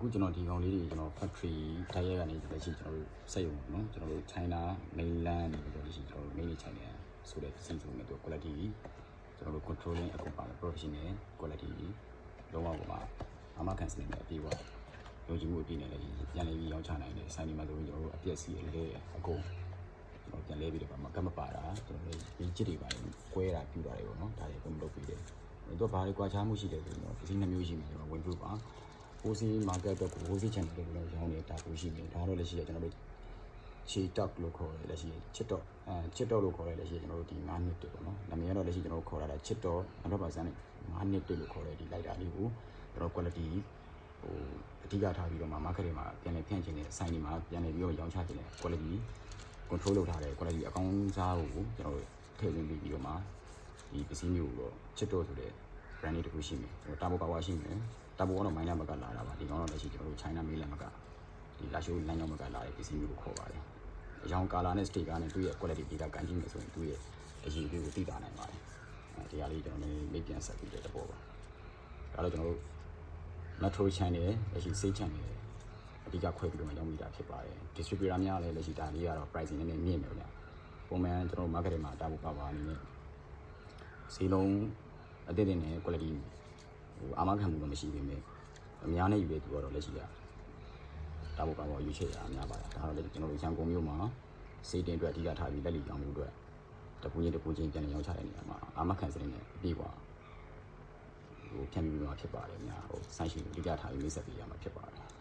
အခုကျွန်တော်ဒီကောင်လေးတွေကျွန်တော် factory တိုက်ရိုက်ကနေလက်ရှိကျွန်တော်တို့စက်ရုံပေါ့နော်ကျွန်တော်တို့ China mainland နေပြီးတော့လက်ရှိကျွန်တော်တို့ main China ဆိုတဲ့စီစုံနဲ့တော့ quality ကျွန်တော်တို့ controlling အကုန်ပါတယ် professional quality လုံးဝပေါ့မှာအမခံစနစ်နဲ့အပြည့်အဝယုံကြည်မှုအပြည့်နဲ့လည်းပြန်လည်ပြီးရောင်းချနိုင်တယ်ဆိုင်ဒီမှာဆိုရင်ကျွန်တော်တို့အပြည့်စီရလေအကုန်ကျွန်တော်ပြန်လဲပြီးတော့မကတ်မပါတာကျွန်တော်တို့ဒီချစ်တွေပါကွဲတာပြူတာတွေပေါ့နော်ဒါတွေအကုန်လုပ်ပြီးတယ်သူကဘာတွေကွာခြားမှုရှိတယ်ဆိုရင်တော့ပစ္စည်းနှမျိုးရှိမယ်ကျွန်တော်ဝင်ပြ ပါဟိုစီ market တော့ဟိုစီ channel တွေလည်းရောင်းနေတာကိုရှိနေဒါတော့လည်းရှိရကျွန်တော်တို့ချီတက်လို့ခေါ်တယ်လည်းရှိချစ်တော့အဲချစ်တော့လို့ခေါ်တယ်လည်းရှိကျွန်တော်တို့ဒီ9နှစ်တေပေါ့နော်နာမည်ကတော့လည်းရှိကျွန်တော်တို့ခေါ်တာချစ်တော့100%နဲ့9နှစ်တေလို့ခေါ်တယ်ဒီလိုက်တာလေးကိုကျွန်တော် quality ဟိုအဓိကထားပြီးတော့မှ market တွေမှာပြန်လည်ဖြန့်ချင်တဲ့ sign တွေမှာပြန်လည်ပြီးတော့ရောင်းချချင်တဲ့ quality control လုပ်ထားတဲ့ quality အကောင်းစားကိုကျွန်တော်တို့ထည့်သွင်းပြီးပြီးတော့မှဒီပစ္စည်းမျိုးကိုတော့ချစ်တော့ဆိုတဲ့ brand လေးတစ်ခုရှိမယ်တာဘောပါဝါရှိမယ် တာဘောကတော့မိုင်းလာမကလာတာပါဒီကောင်တော့လည်းရှိကျွန်တော်တို့ China မေးလာမကဒီလာရှိုးလမ်းကြောင်းမကလာတဲ့ပစ္စည်းမျိုးကိုခေါ်ပါတယ်အရောင်ကာလာနဲ့ sticker နဲ့သူ့ရဲ့ quality ဒီကကန်ကြည့်မယ်ဆိုရင်သူ့ရဲ့အရေးလေးကိုသိတာနိုင်ပါတယ်အဲဒီဟာလေးကျွန်တော်လည်းမေးပြန်ဆက်ပြီးတဲ့တဘောပါဒါတော့ကျွန်တော်တို့ metro channel လက်ရှိ save channel အဓိကခွဲပြီးတော့ရောင်းမိတာဖြစ်ပါတယ် distributor များလည်းလက်ရှိဒါလေးကတော့ pricing နည်းနည်းမြင့်တယ်ဗျာပုံမှန်ကျွန်တော်တို့ market တွေမှာတာဘောပါပါအနေနဲ့ဈေးလုံးအသင့်တင်နဲ့ quality ဟို အာမခံမှုတော့မရှိပေမဲ့အများနဲ့ယူတဲ့သူကတော့လက်ရှိကတာဘောပါပါယူချင်တာအများပါတယ်ဒါတော့လည်းကျွန်တော်တို့ရန်ကုန်မြို့မှာစေးတင်အတွက်အဓိကထားပြီးလက်လီရောင်းမှုအတွက်တပူချင်းတပူချင်းပြန်လည်ရောင်းချတဲ့နေရာမှာအာမခံစနစ်နဲ့အပြည့်ပါဟိုဖြန့်ပြီးပြီးမှဖြစ်ပါတယ်များဟိုဆိုင်ရှိအဓိကထားပြီးမိတ်ဆက်ပေးရမှာဖြစ်ပါတယ်